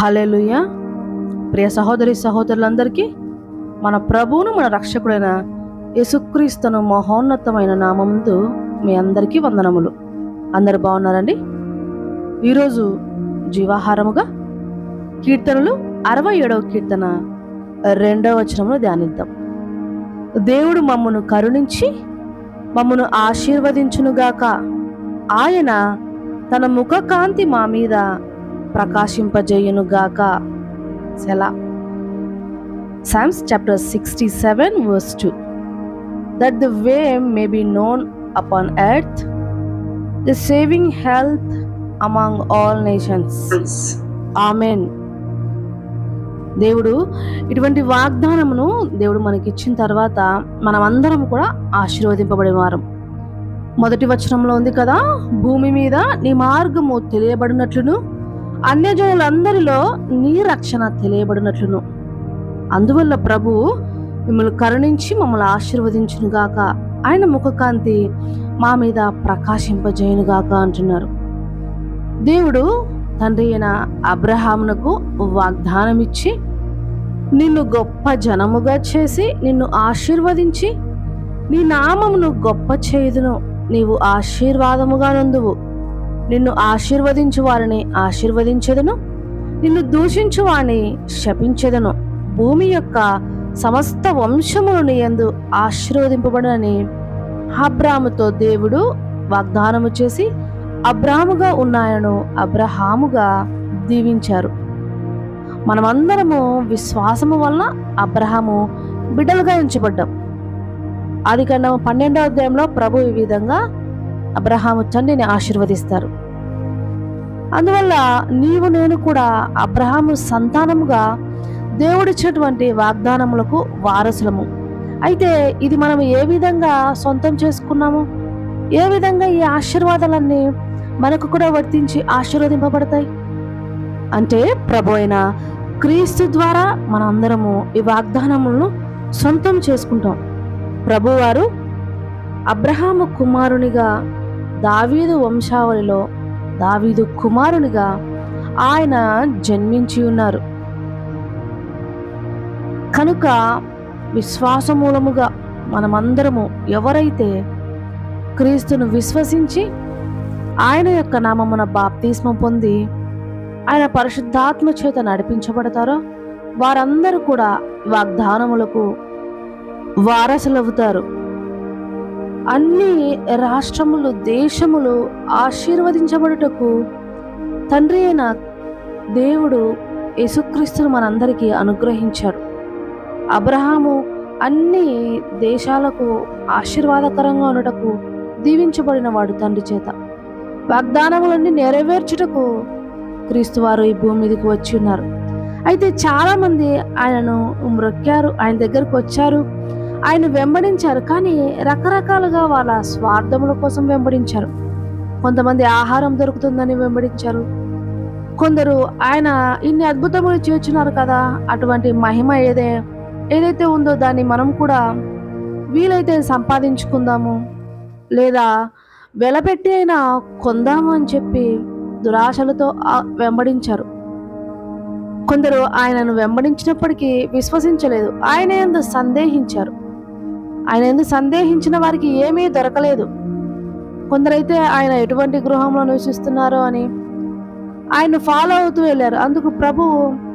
Hallelujah ప్రియ సహోదరి సహోదరులందరికీ మన ప్రభువును మన రక్షకుడైన యేసుక్రీస్తును మహోన్నతమైన నామందు మీ అందరికీ వందనములు. అందరు బాగున్నారండి? ఈరోజు జీవాహారముగా కీర్తనలు అరవై ఏడవ కీర్తన రెండవ వచనంలో ధ్యానిద్దాం. దేవుడు మమ్మను కరుణించి మమ్మను ఆశీర్వదించునుగాక. ఆయన తన ముఖ కాంతి మా మీద ప్రకాశింపజేయునుగాక. సెలా. Psalms chapter sixty seven verse two. That the way may be known upon earth the saving health among all nations amen దేవుడు ఇటువంటి వాగ్దానమును దేవుడు మనకి ఇచ్చిన తర్వాత మనమందరం కూడా ఆశీర్వదింపబడే వారం మొదటి వచనంలో ఉంది కదా భూమి మీద నీ మార్గము తెలియబడినట్లును అన్యజనులందరిలో నీ రక్షణ తెలియబడినట్లును. అందువల్ల ప్రభు మిమ్మల్ని కరుణించి మమ్మల్ని ఆశీర్వదించునుగాక. ఆయన ముఖకాంతి మా మీద ప్రకాశింపజేయునుగాక అంటున్నారు. దేవుడు తండ్రి అయిన అబ్రహామునకు వాగ్దానం ఇచ్చి నిన్ను గొప్ప జనముగా చేసి నిన్ను ఆశీర్వదించి నీ నామమును గొప్ప చేయుదును. నీవు ఆశీర్వాదముగా నందువు నిన్ను ఆశీర్వదించు వారిని ఆశీర్వదించెదను. నిన్ను దూషించు వారిని శపించెదను. భూమి యొక్క సమస్త వంశములను ఎందు యందు అబ్రాముతో దేవుడు వాగ్దానము చేసి అబ్రాముగా ఉన్నాయను అబ్రహాముగా దీవించారు. మనమందరము విశ్వాసము వలన అబ్రహాము బిడ్డలుగా ఎంచబడ్డాం. అది కన్నా పన్నెండవ అధ్యాయంలో ప్రభు ఈ విధంగా అబ్రహాము తండ్రిని ఆశీర్వదిస్తారు. అందువల్ల నీవు నేను కూడా అబ్రహాము సంతానముగా దేవుడిచ్చినటువంటి వాగ్దానములకు వారసులము. అయితే ఇది మనం ఏ విధంగా సొంతం చేసుకున్నాము? ఏ విధంగా ఈ ఆశీర్వాదాలన్నీ మనకు కూడా వర్తించి ఆశీర్వదింపబడతాయి? అంటే ప్రభు అయిన క్రీస్తు ద్వారా మనందరము ఈ వాగ్దానములను సొంతం చేసుకుంటాం. ప్రభువారు అబ్రహాము కుమారునిగా దావీదు వంశావళిలో దావీదు కుమారునిగా ఆయన జన్మించి ఉన్నారు. కనుక విశ్వాసమూలముగా మనమందరము ఎవరైతే క్రీస్తును విశ్వసించి ఆయన యొక్క నామమున బాప్తిస్మం పొంది ఆయన పరిశుద్ధాత్మ చేత నడిపించబడతారో వారందరూ కూడా వాగ్దానములకు వారసులవుతారు. అన్ని రాష్ట్రములు దేశములు ఆశీర్వదించబడుటకు తండ్రి అయిన దేవుడు యేసుక్రీస్తును మనందరికీ అనుగ్రహించాడు. అబ్రహాము అన్ని దేశాలకు ఆశీర్వాదకరంగా ఉండటకు దీవించబడిన వాడు తండ్రి చేత. వాగ్దానములన్నీ నెరవేర్చుటకు క్రీస్తు వారు ఈ భూమి మీదకి వచ్చి ఉన్నారు. అయితే చాలామంది ఆయనను మ్రొక్కారు ఆయన దగ్గరకు వచ్చారు. ఆయన వెంబడించారు కానీ రకరకాలుగా వాళ్ళ స్వార్థముల కోసం వెంబడించారు. కొంతమంది ఆహారం దొరుకుతుందని వెంబడించారు. కొందరు ఆయన ఇన్ని అద్భుతములు చేర్చున్నారు కదా అటువంటి మహిమ ఏదే ఏదైతే ఉందో దాన్ని మనం కూడా వీలైతే సంపాదించుకుందాము. లేదా వెలపెట్టి అయినా కొందాము అని చెప్పి దురాశలతో వెంబడించారు. కొందరు ఆయనను వెంబడించినప్పటికీ విశ్వసించలేదు. ఆయన ఎందు సందేహించారు. ఆయన ఎందుకు సందేహించిన వారికి ఏమీ దొరకలేదు. కొందరైతే ఆయన ఎటువంటి గృహంలో నివసిస్తున్నారో అని ఆయన ఫాలో అవుతూ వెళ్ళారు. అందుకు ప్రభువు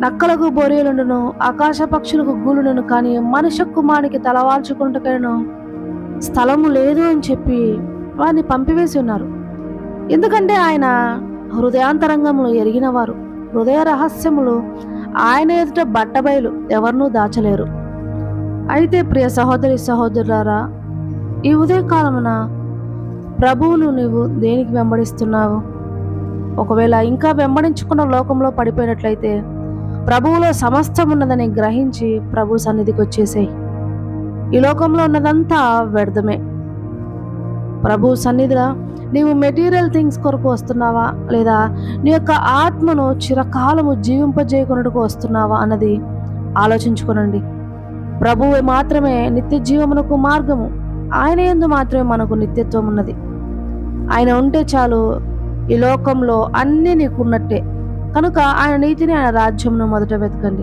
నక్కలకు బొరియలుండును ఆకాశ పక్షులకు గూలును కానీ మనుష్య కుమారునికి తలవాల్చుకుంటూ స్థలము లేదు అని చెప్పి వారిని పంపివేసి ఉన్నారు. ఎందుకంటే ఆయన హృదయాంతరంగములు ఎరిగినవారు. హృదయ రహస్యములు ఆయన ఎదుట బట్టబయలు ఎవరినూ దాచలేరు. అయితే ప్రియ సహోదరి సహోదరులారా ఈ ఉదయకాలమున ప్రభువును నీవు దేనికి వెంబడిస్తున్నావు? ఒకవేళ ఇంకా వెంబడించుకున్న లోకంలో పడిపోయినట్లయితే ప్రభువులో సమస్తం ఉన్నదని గ్రహించి ప్రభు సన్నిధికి వచ్చేసేయి. ఈ లోకంలో ఉన్నదంతా వ్యర్థమే. ప్రభు సన్నిధిలో నీవు మెటీరియల్ థింగ్స్ కొరకు వస్తున్నావా? లేదా నీ యొక్క ఆత్మను చిరకాలము జీవింపజేయకున్నట్టుకు వస్తున్నావా? అన్నది ఆలోచించుకోనండి. ప్రభువు మాత్రమే నిత్య జీవమునకు మార్గము. ఆయన యందు మాత్రమే మనకు నిత్యత్వం ఉన్నది. ఆయన ఉంటే చాలు ఈ లోకంలో అన్నీ నీకున్నట్టే. కనుక ఆయన నీతిని ఆయన రాజ్యంను మొదట వెతకండి.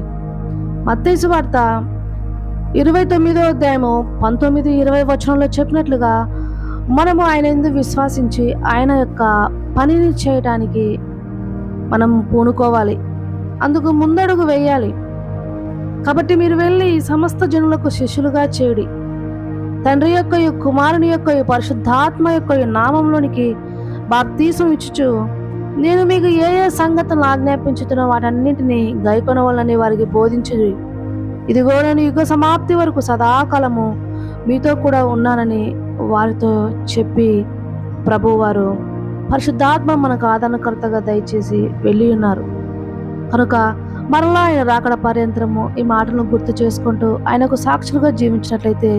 మత్తేసు వార్త ఇరవై తొమ్మిదో అధ్యాయము పంతొమ్మిది ఇరవై వచనంలో చెప్పినట్లుగా మనము ఆయన ఎందుకు విశ్వాసించి ఆయన యొక్క పనిని చేయటానికి మనం పూనుకోవాలి. అందుకు ముందడుగు వేయాలి. కాబట్టి మీరు వెళ్ళి సమస్త జనులకు శిష్యులుగా చేడి తండ్రి యొక్క ఈ కుమారుని యొక్క ఈ పరిశుద్ధాత్మ యొక్క ఈ నామంలోనికి బాప్తీసం ఇచ్చుచు నేను మీకు ఏ ఏ సంగతులను ఆజ్ఞాపించుతున్న వాటన్నింటినీ గైకొనవాలని వారికి బోధించుది ఇదిగో నేను యుగ సమాప్తి వరకు సదాకాలము మీతో కూడా ఉన్నానని వారితో చెప్పి ప్రభువారు పరిశుద్ధాత్మ మనకు ఆదరణకర్తగా దయచేసి వెళ్ళి ఉన్నారు. కనుక మరలా ఆయన రాకడ పర్యంతరము ఈ మాటలను గుర్తు చేసుకుంటూ ఆయనకు సాక్షులుగా జీవించినట్లయితే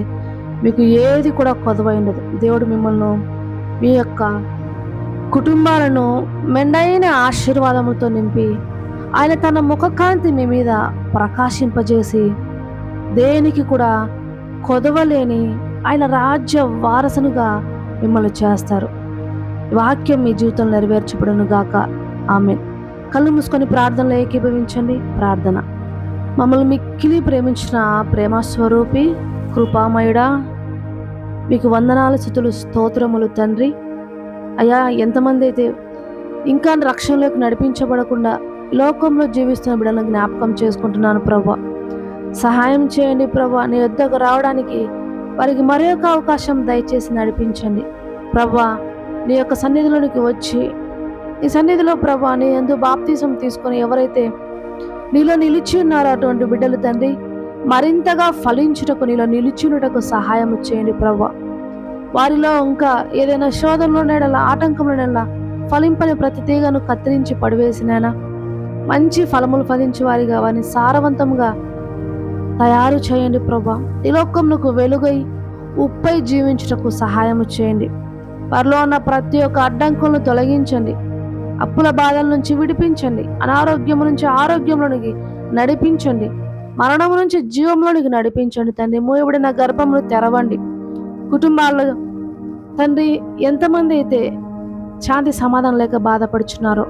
మీకు ఏది కూడా కొదవై ఉండదు. దేవుడు మిమ్మల్ని మీ యొక్క కుటుంబాలను మెండైన ఆశీర్వాదములతో నింపి ఆయన తన ముఖకాంతి మీ మీద ప్రకాశింపజేసి దేనికి కూడా కొదవలేని ఆయన రాజ్య వారసునుగా మిమ్మల్ని చేస్తారు. వాక్యం మీ జీవితంలో నెరవేర్చబడును గాక ఆమె కళ్ళు మూసుకొని ప్రార్థనలో ఏకీభవించండి. ప్రార్థన. మమ్మల్ని మిక్కిలి ప్రేమించిన ప్రేమస్వరూపి కృపామయుడా మీకు వందనాల స్థుతులు స్తోత్రములు తండ్రి. అయ్యా ఎంతమంది అయితే ఇంకా రక్షణలోకి నడిపించబడకుండా లోకంలో జీవిస్తున్న బిడ్డలను జ్ఞాపకం చేసుకుంటున్నాను ప్రభా. సహాయం చేయండి ప్రభా. నీ వద్దకు రావడానికి వారికి మరొక అవకాశం దయచేసి నడిపించండి. ప్రభా నీ యొక్క సన్నిధిలోనికి వచ్చి నీ సన్నిధిలో ప్రభా నీ ఎందు బాప్తీసం తీసుకొని ఎవరైతే నీలో నిలిచి ఉన్నారో అటువంటి బిడ్డలు తండ్రి మరింతగా ఫలించుటకు నీలో నిలిచినటకు సహాయం చేయండి ప్రభా వారిలో ఇంకా ఏదైనా శోధనలో ఆటంకంలోనైనా ఫలింపని ప్రతి తీగను కత్తిరించి పడివేసినైనా మంచి ఫలములు ఫలించి వారిగా వారిని సారవంతంగా తయారు చేయండి ప్రభా ఈ వెలుగై ఉప్పై జీవించుటకు సహాయం చేయండి. వారిలో ఉన్న ప్రతి ఒక్క అడ్డంకులను తొలగించండి. అప్పుల బాధల నుంచి విడిపించండి. అనారోగ్యం నుంచి ఆరోగ్యంలోనికి నడిపించండి. మరణం నుంచి జీవంలోనికి నడిపించండి. తండ్రి మూయబడిన గర్భమును తెరవండి. కుటుంబాల్లో తండ్రి ఎంతమంది అయితే శాంతి సమాధానం లేక బాధపడుచున్నారో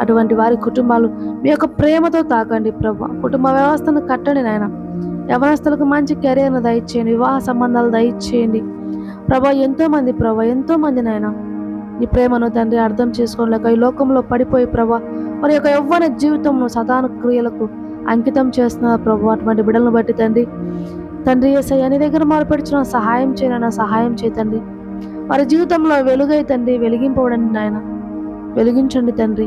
అటువంటి వారి కుటుంబాలు మీ యొక్క ప్రేమతో తాకండి ప్రభు. కుటుంబ వ్యవస్థను కట్టండి నాయన. యవనస్తులకు మంచి కెరీర్ను దయచేయండి. వివాహ సంబంధాలు దయచేయండి. ప్రభా ఎంతోమంది ప్రభా ఎంతోమంది నాయన నీ ప్రేమను తండ్రి అర్థం చేసుకోలేక ఈ లోకంలో పడిపోయి ప్రభా మరి యొక్క యవ్వన జీవితంను సదాన క్రియలకు అంకితం చేస్తున్నారు ప్రభు. అటువంటి బిడ్డలను బట్టి తండ్రి తండ్రి ఏసయ్య నీ దగ్గర మొరపెడుచున్న సహాయం చేయనైనా సహాయం చేయతండి వారి జీవితంలో వెలుగై తండ్రి వెలిగింపబడండి నాయన. వెలిగించండి తండ్రి.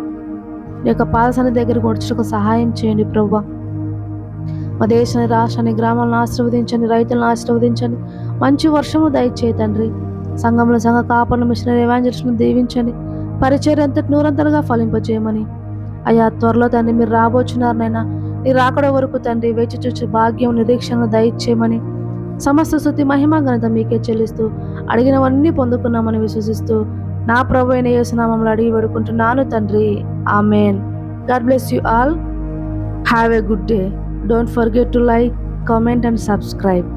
నీ యొక్క పాదసని దగ్గర కొడుచుటకు సహాయం చేయండి ప్రభు. మా దేశాన్ని రాష్ట్రాన్ని గ్రామాలను ఆశీర్వదించండి రైతులను ఆశీర్వదించండి. మంచి వర్షము దయచేయి తండ్రి. సంఘంలో సంఘ కాపర్లు మిషనరీ ఎవాంజలిస్ట్ను దీవించండి. పరిచయం ఎంత నూరంతలుగా ఫలింపజేయమని. అయ్యా త్వరలో తండ్రి మీరు రాబోచున్నారనైనా నీ రాకడ వరకు తండ్రి వేచి చూచి భాగ్యం నిరీక్షణ దయచేయమని. సమస్త శృతి మహిమ ఘనత మీకే చెల్లిస్తూ అడిగినవన్నీ పొందుకున్నామని విశ్వసిస్తూ నా ప్రభు అయిన యేసునామంలో అడిగి పెడుకుంటున్నాను తండ్రి. Amen. God bless you all. Have a good day. Don't forget to like comment and subscribe.